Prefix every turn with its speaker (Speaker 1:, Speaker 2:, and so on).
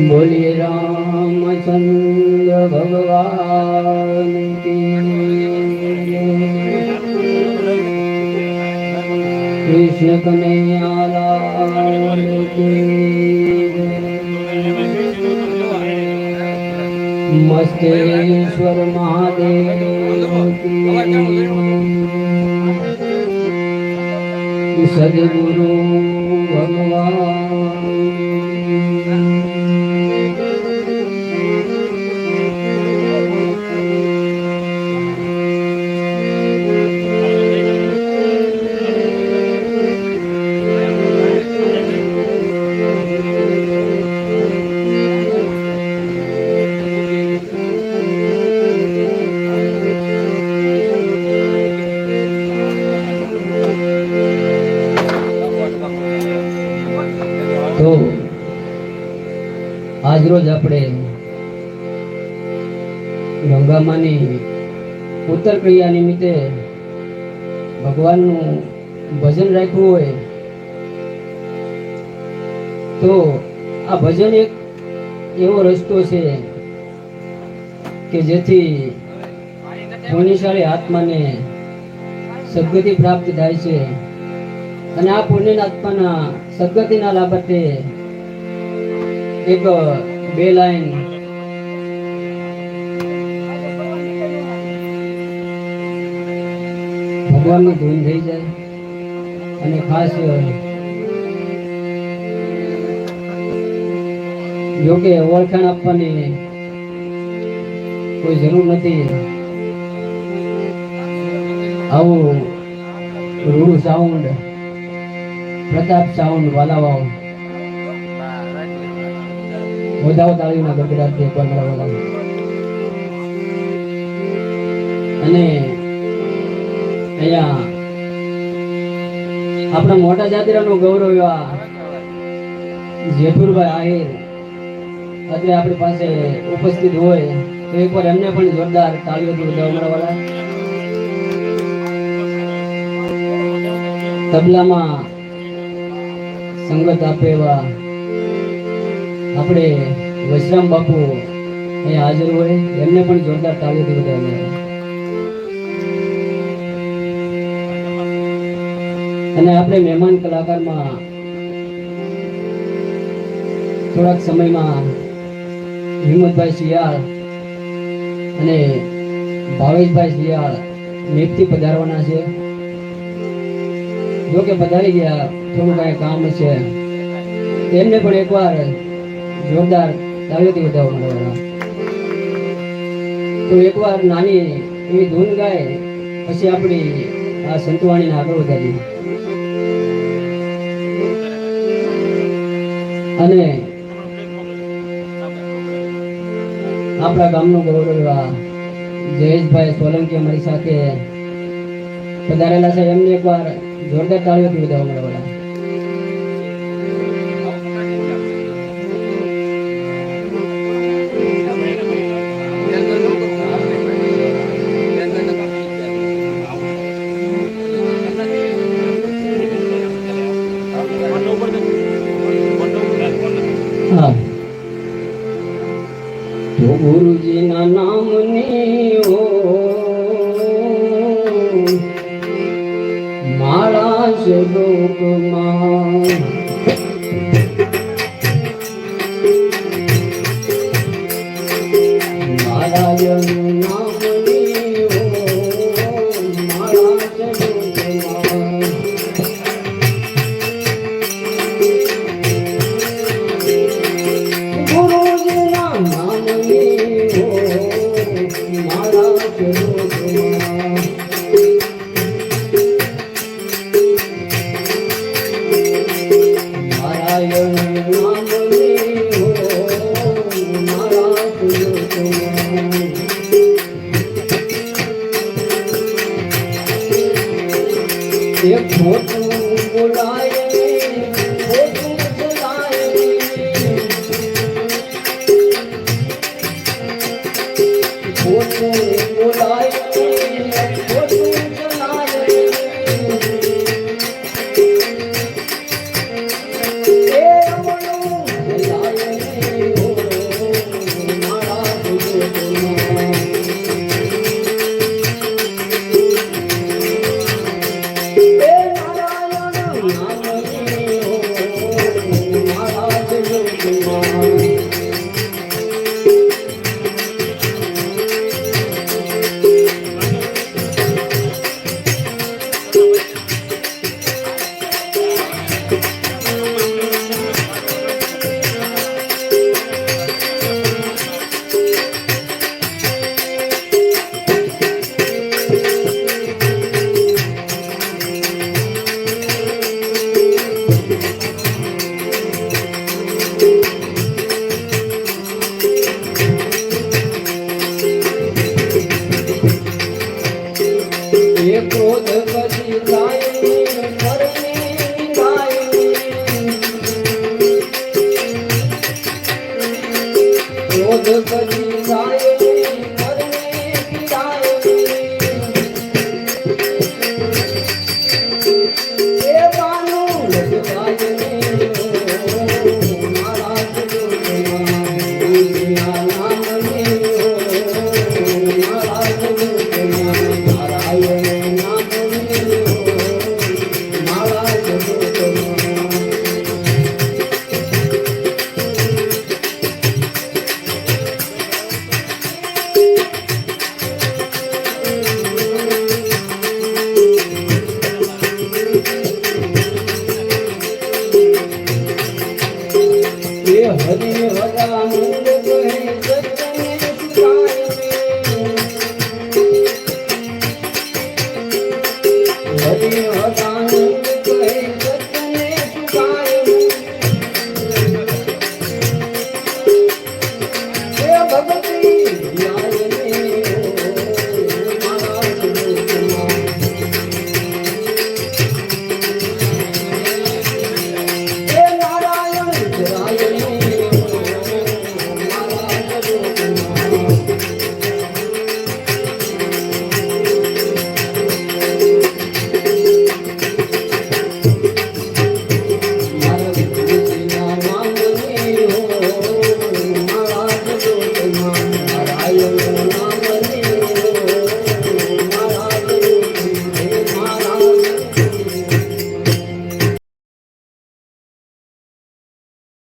Speaker 1: બોલીએ રામચંદ્ર ભગવાન કૃષ્ણ કનૈયાલાલ મસ્તેશ્વર મહાદેવ સદગુરુ ભગવાન આજરોજ આપણે ગંગામાની ઉત્તર ક્રિયા નિમિત્તે ભગવાનનું ભજન રાખ્યું હોય, તો આ ભજન એક એવો રસ્તો છે કે જેથી પુણ્યશાળી આત્માને સદગતિ પ્રાપ્ત થાય છે અને આ પુણ્યના આત્માના સદગતિના લાભતે એક, બે લાઈન. ભગવાનની ધૂન થઈ જાય અને ખાસ યોગ્ય ઓળખાણ આપવાની કોઈ જરૂર નથી. આવું રૂડું સાઉન્ડ પ્રતાપ સાઉન્ડ વાલાવાઓ વધાવો તાળીના ગડગડાટથી એકવાર મારા વાલા અને અહીંયા આપણા મોટા જાતિરાનું ગૌરવ એવા જેઠુરભાઈ આહિર અત્યારે આપણી પાસે ઉપસ્થિત હોય, તો એકવાર એમને પણ જોરદાર તાળીઓથી વધાવો મારા વાલા તબલામાં સંગત આપે એવા આપણે વશરામ બાપુ અહીંયા હાજર હોય, એમને પણ જોરદાર તાળીઓથી વધાવવામાં અને આપણે મહેમાન કલાકારમાં થોડાક સમયમાં હિંમતભાઈ શિયાળ અને ભાવેશભાઈ શિયાળ મેઘથી પધારવાના છે. જો કે પધારી ગયા, થોડું કાંઈ કામ છે. એમને પણ એકવાર જોરદાર તાળીઓથી વધાવો મળવાના તો એકવાર નાની એવી ધૂન ગાય, પછી આપણી આ સંતવાણીને આગળ વધારી અને આપણા ગામનું ગૌરવ એવા જયેશભાઈ સોલંકી અમારી સાથે પધારેલા છે. એમને એકવાર જોરદાર તાળીઓથી વધાવો મળવાના હા તો ગુરુજીના નામની હો મારા શ્લોકમાં મારા જનું মধু